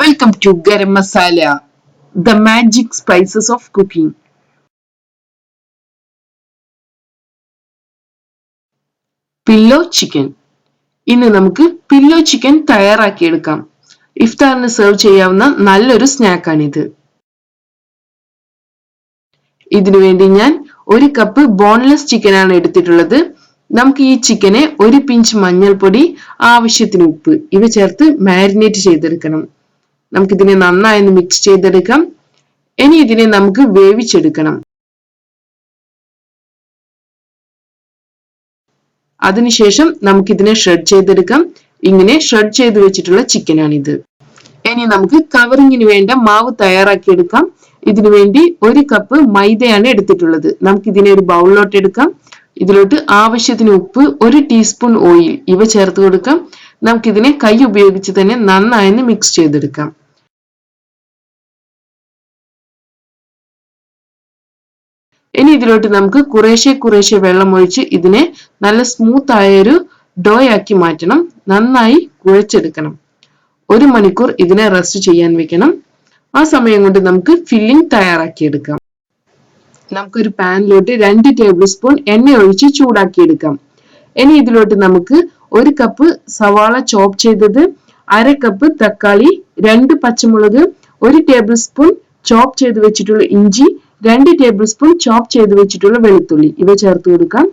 Welcome to garam masala the magic spices of cooking pillow chicken ഇന്ന് നമുക്ക് pillow chicken തയ്യാറാക്കിയെടുക്കാം ഇഫ്താറിന് serve ചെയ്യാവുന്ന നല്ലൊരു സ്നാക്കാണിത് ഇതിനു വേണ്ടി ഞാൻ ഒരു കപ്പ് ബോൺലെസ് ചിക്കൻ ആണ് എടുത്തിട്ടുള്ളത്. നമുക്ക് ഈ ചിക്കനെ ഒരു പിഞ്ച് മഞ്ഞൾപ്പൊടി ആവശ്യത്തിന് ഉപ്പ് ഇവ ചേർത്ത് മാരിനേറ്റ് ചെയ്തെടുക്കണം. നമുക്കിതിനെ നന്നായി ഒന്ന് മിക്സ് ചെയ്തെടുക്കാം. ഇനി ഇതിനെ നമുക്ക് വേവിച്ചെടുക്കണം. അതിനുശേഷം നമുക്കിതിനെ ഷ്രെഡ് ചെയ്തെടുക്കാം. ഇങ്ങനെ ഷ്രെഡ് ചെയ്ത് വെച്ചിട്ടുള്ള ചിക്കനാണിത് ഇനി നമുക്ക് കവറിങ്ങിന് വേണ്ട മാവ് തയ്യാറാക്കിയെടുക്കാം. ഇതിനു വേണ്ടി ഒരു കപ്പ് മൈദയാണ് എടുത്തിട്ടുള്ളത്. നമുക്ക് ഇതിനെ ഒരു ബൗളിലോട്ട് എടുക്കാം. ഇതിലോട്ട് ആവശ്യത്തിന് ഉപ്പ് ഒരു ടീസ്പൂൺ ഓയിൽ ഇവ ചേർത്ത് കൊടുക്കാം. നമുക്കിതിനെ കൈ ഉപയോഗിച്ച് തന്നെ നന്നായി മിക്സ് ചെയ്തെടുക്കാം. ഇനി ഇതിലോട്ട് നമുക്ക് കുറേശ്ശെ കുറേശ്ശെ വെള്ളം ഒഴിച്ച് ഇതിനെ നല്ല സ്മൂത്ത് ആയൊരു ഡോ ആക്കി മാറ്റണം. നന്നായി കുഴച്ചെടുക്കണം. ഒരു മണിക്കൂർ ഇതിനെ റെസ്റ്റ് ചെയ്യാൻ വെക്കണം. ആ സമയം കൊണ്ട് നമുക്ക് ഫില്ലിംഗ് തയ്യാറാക്കിയെടുക്കാം. നമുക്കൊരു പാനിലോട്ട് രണ്ട് ടേബിൾ സ്പൂൺ എണ്ണ ഒഴിച്ച് ചൂടാക്കിയെടുക്കാം. ഇനി ഇതിലോട്ട് നമുക്ക് ഒരു കപ്പ് സവാള ചോപ്പ് ചെയ്തത് അര കപ്പ് തക്കാളി രണ്ട് പച്ചമുളക് ഒരു ടേബിൾ സ്പൂൺ ചോപ്പ് ചെയ്ത് വെച്ചിട്ടുള്ള ഇഞ്ചി രണ്ട് ടേബിൾ സ്പൂൺ ചോപ്പ് ചെയ്ത് വെച്ചിട്ടുള്ള വെളുത്തുള്ളി. ഇവ ചേർത്ത് കൊടുക്കാം.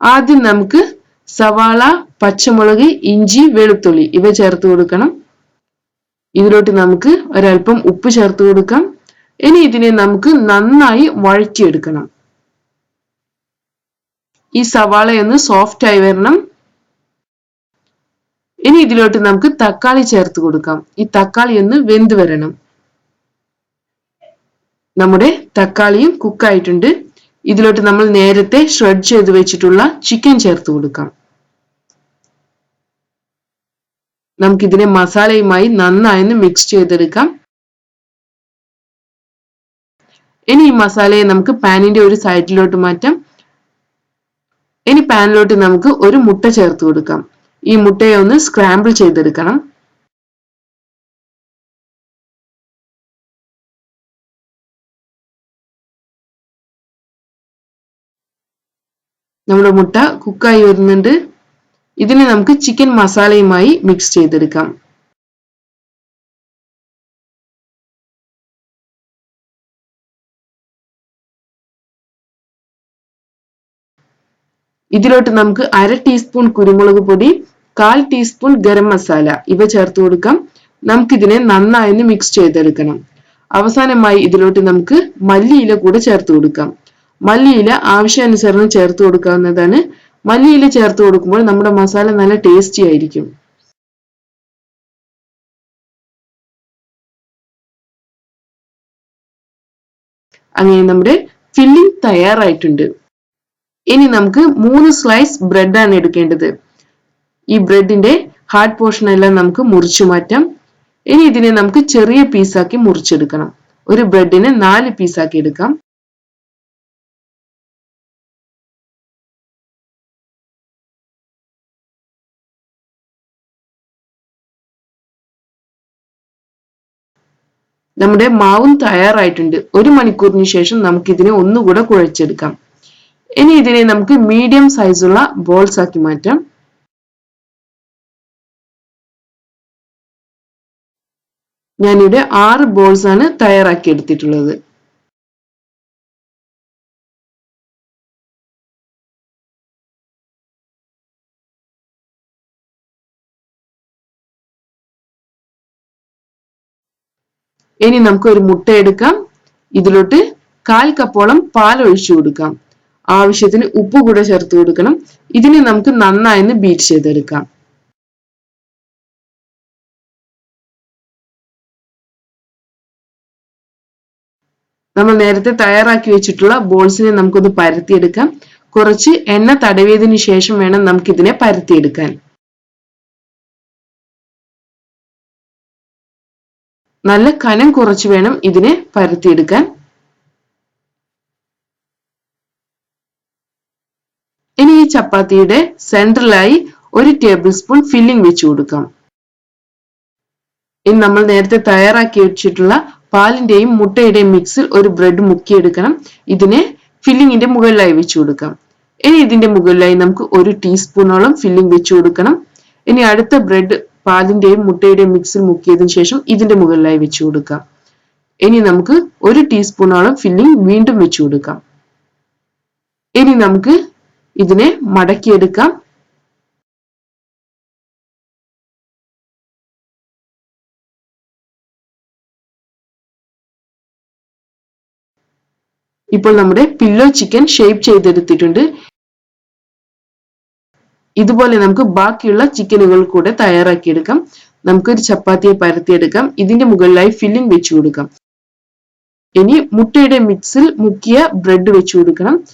ആദ്യം നമുക്ക് സവാള പച്ചമുളക് ഇഞ്ചി വെളുത്തുള്ളി ഇവ ചേർത്ത് കൊടുക്കണം. ഇതിലോട്ട് നമുക്ക് ഒരൽപ്പം ഉപ്പ് ചേർത്ത് കൊടുക്കാം. ഇനി ഇതിനെ നമുക്ക് നന്നായി വഴറ്റിയെടുക്കണം. ഈ സവാള ഒന്ന് സോഫ്റ്റ് ആയി വരണം. ഇനി ഇതിലോട്ട് നമുക്ക് തക്കാളി ചേർത്ത് കൊടുക്കാം. ഈ തക്കാളി ഒന്ന് വെന്ത് വരണം. നമ്മുടെ തക്കാളിയും കുക്കായിട്ടുണ്ട്. ഇതിലോട്ട് നമ്മൾ നേരത്തെ ഷ്രെഡ് ചെയ്ത് വെച്ചിട്ടുള്ള ചിക്കൻ ചേർത്ത് കൊടുക്കാം. നമുക്കിതിനെ മസാലയുമായി നന്നായി മിക്സ് ചെയ്തെടുക്കാം. ഇനി ഈ മസാലയെ നമുക്ക് പാനിന്റെ ഒരു സൈഡിലോട്ട് മാറ്റാം. ഇനി പാനിലോട്ട് നമുക്ക് ഒരു മുട്ട ചേർത്ത് കൊടുക്കാം. ഈ മുട്ടയെ ഒന്ന് സ്ക്രാമ്പിൾ ചെയ്തെടുക്കണം. നമ്മുടെ മുട്ട കുക്കായി വരുന്നുണ്ട്. ഇതിനെ നമുക്ക് ചിക്കൻ മസാലയുമായി മിക്സ് ചെയ്തെടുക്കാം. ഇതിലോട്ട് നമുക്ക് അര ടീസ്പൂൺ കുരുമുളക് പൊടി കാൽ ടീസ്പൂൺ ഗരം മസാല ഇവ ചേർത്ത് കൊടുക്കാം. നമുക്കിതിനെ നന്നായി മിക്സ് ചെയ്തെടുക്കണം. അവസാനമായി ഇതിലോട്ട് നമുക്ക് മല്ലിയില കൂടെ ചേർത്ത് കൊടുക്കാം. മല്ലിയില ആവശ്യാനുസരണം ചേർത്ത് കൊടുക്കാവുന്നതാണ്. മല്ലിയില ചേർത്ത് കൊടുക്കുമ്പോൾ നമ്മുടെ മസാല നല്ല ടേസ്റ്റി ആയിരിക്കും. അങ്ങനെ നമ്മുടെ ഫില്ലിംഗ് തയ്യാറായിട്ടുണ്ട്. ഇനി നമുക്ക് മൂന്ന് സ്ലൈസ് ബ്രെഡ് ആണ് എടുക്കേണ്ടത്. ഈ ബ്രെഡിന്റെ ഹാർഡ് പോർഷൻ എല്ലാം നമുക്ക് മുറിച്ചു മാറ്റാം. ഇനി ഇതിനെ നമുക്ക് ചെറിയ പീസാക്കി മുറിച്ചെടുക്കണം. ഒരു ബ്രെഡിനെ നാല് പീസാക്കി എടുക്കാം. നമ്മുടെ മാവും തയ്യാറായിട്ടുണ്ട്. ഒരു മണിക്കൂറിന് ശേഷം നമുക്ക് ഇതിനെ ഒന്നുകൂടെ കുഴച്ചെടുക്കാം. ഇനി ഇതിനെ നമുക്ക് മീഡിയം സൈസുള്ള ബോൾസ് ആക്കി മാറ്റാം. ഞാനിവിടെ ആറ് ബോൾസ് ആണ് തയ്യാറാക്കി എടുത്തിട്ടുള്ളത് ഇനി നമുക്ക് ഒരു മുട്ട എടുക്കാം. ഇതിലോട്ട് കാൽ കപ്പോളം പാൽ ഒഴിച്ചു കൊടുക്കാം. ആവശ്യത്തിന് ഉപ്പ് കൂടെ ചേർത്ത് കൊടുക്കണം. ഇതിനെ നമുക്ക് നന്നായി ബീറ്റ് ചെയ്തെടുക്കാം. നമ്മൾ നേരത്തെ തയ്യാറാക്കി വെച്ചിട്ടുള്ള ബോൾസിനെ നമുക്കൊന്ന് പരത്തിയെടുക്കാം. കുറച്ച് എണ്ണ തടവിയതിനു ശേഷം വേണം നമുക്കിതിനെ പരത്തിയെടുക്കാൻ. നല്ല കനം കുറച്ച് വേണം ഇതിനെ പരത്തിയെടുക്കാൻ. ഇനി ഈ ചപ്പാത്തിയുടെ സെൻട്രലായി ഒരു ടേബിൾ സ്പൂൺ ഫില്ലിംഗ് വെച്ച് കൊടുക്കാം. ഇനി നമ്മൾ നേരത്തെ തയ്യാറാക്കി വെച്ചിട്ടുള്ള പാലിന്റെയും മുട്ടയുടെയും മിക്സിൽ ഒരു ബ്രെഡ് മുക്കിയെടുക്കണം. ഇതിനെ ഫില്ലിങ്ങിന്റെ മുകളിലായി വെച്ചു കൊടുക്കാം. ഇനി ഇതിന്റെ മുകളിലായി നമുക്ക് ഒരു ടീസ്പൂണോളം ഫില്ലിംഗ് വെച്ചു കൊടുക്കണം. ഇനി അടുത്ത ബ്രെഡ് പാലിന്റെയും മുട്ടയുടെയും മിക്സിൽ മുക്കിയതിനു ശേഷം ഇതിന്റെ മുകളിലായി വെച്ചു കൊടുക്കാം ഇനി നമുക്ക് ഒരു ടീസ്പൂണോളം ഫില്ലിംഗ് വീണ്ടും വെച്ചു കൊടുക്കാം ഇനി നമുക്ക് ഇതിനെ മടക്കിയെടുക്കാം. ഇപ്പോൾ നമ്മുടെ പില്ലോ ചിക്കൻ ഷേപ്പ് ചെയ്തെടുത്തിട്ടുണ്ട്. ഇതുപോലെ നമുക്ക് ബാക്കിയുള്ള ചിക്കനുകൾ കൂടെ തയ്യാറാക്കിയെടുക്കാം. നമുക്കൊരു ചപ്പാത്തിയെ പരത്തിയെടുക്കാം. ഇതിന്റെ മുകളിലായി ഫില്ലിംഗ് വെച്ചു കൊടുക്കാം. ഇനി മുട്ടയുടെ മിക്സിൽ മുക്കിയ ബ്രെഡ് വെച്ചു കൊടുക്കണം.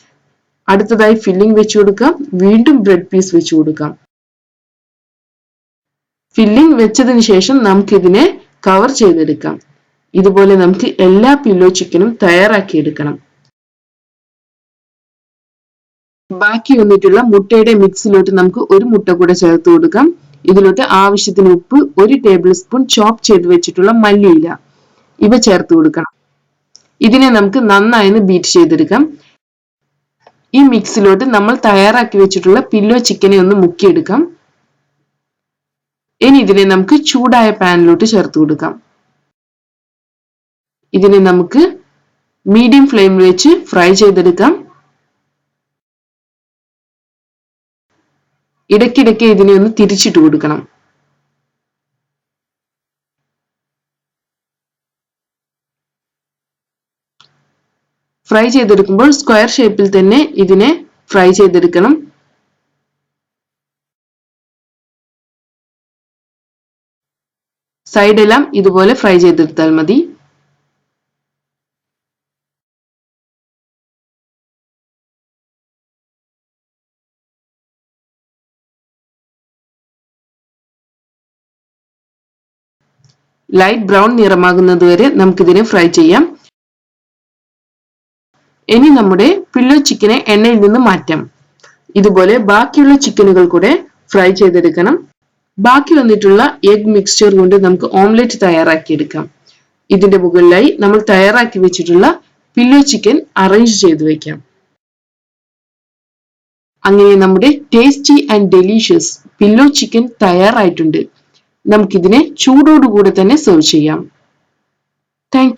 അടുത്തതായി ഫില്ലിംഗ് വെച്ചു കൊടുക്കാം. വീണ്ടും ബ്രെഡ് പീസ് വെച്ചു കൊടുക്കാം. ഫില്ലിംഗ് വെച്ചതിന് ശേഷം നമുക്കിതിനെ കവർ ചെയ്തെടുക്കാം. ഇതുപോലെ നമുക്ക് എല്ലാ പില്ലോ ചിക്കനും തയ്യാറാക്കിയെടുക്കണം. ബാക്കി വന്നിട്ടുള്ള മുട്ടയുടെ മിക്സിലോട്ട് നമുക്ക് ഒരു മുട്ട കൂടെ ചേർത്ത് കൊടുക്കാം. ഇതിലോട്ട് ആവശ്യത്തിന് ഉപ്പ് ഒരു ടേബിൾ സ്പൂൺ ചോപ്പ് ചെയ്ത് വെച്ചിട്ടുള്ള മല്ലിയില. ഇവ ചേർത്ത് കൊടുക്കണം. ഇതിനെ നമുക്ക് നന്നായി ബീറ്റ് ചെയ്തെടുക്കാം. ഈ മിക്സിലോട്ട് നമ്മൾ തയ്യാറാക്കി വെച്ചിട്ടുള്ള പില്ലോ ചിക്കനെ ഒന്ന് മുക്കിയെടുക്കാം. ഇനി ഇതിനെ നമുക്ക് ചൂടായ പാനിലോട്ട് ചേർത്ത് കൊടുക്കാം. ഇതിനെ നമുക്ക് മീഡിയം ഫ്ലെയിമിൽ വെച്ച് ഫ്രൈ ചെയ്തെടുക്കാം. ഇടയ്ക്കിടയ്ക്ക് ഇതിനെ ഒന്ന് തിരിച്ചിട്ട് കൊടുക്കണം. ഫ്രൈ ചെയ്തെടുക്കുമ്പോൾ സ്ക്വയർ ഷേപ്പിൽ തന്നെ ഇതിനെ ഫ്രൈ ചെയ്തെടുക്കണം. സൈഡെല്ലാം ഇതുപോലെ ഫ്രൈ ചെയ്തെടുത്താൽ മതി. ലൈറ്റ് ബ്രൗൺ നിറമാകുന്നത് വരെ നമുക്കിതിനെ ഫ്രൈ ചെയ്യാം. ഇനി നമ്മുടെ പില്ലോ ചിക്കനെ എണ്ണയിൽ നിന്ന് മാറ്റാം. ഇതുപോലെ ബാക്കിയുള്ള ചിക്കനുകൾ കൂടെ ഫ്രൈ ചെയ്തെടുക്കണം. ബാക്കി വന്നിട്ടുള്ള എഗ് മിക്സ്ചർ കൊണ്ട് നമുക്ക് ഓംലെറ്റ് തയ്യാറാക്കിയെടുക്കാം. ഇതിന്റെ മുകളിലായി നമ്മൾ തയ്യാറാക്കി വെച്ചിട്ടുള്ള പില്ലോ ചിക്കൻ അറേഞ്ച് ചെയ്തു വെക്കാം. അങ്ങനെ നമ്മുടെ tasty and delicious pillow chicken തയ്യാറായിട്ടുണ്ട്. നമുക്കിതിനെ ചൂടോടുകൂടെ തന്നെ സെർവ് ചെയ്യാം. താങ്ക്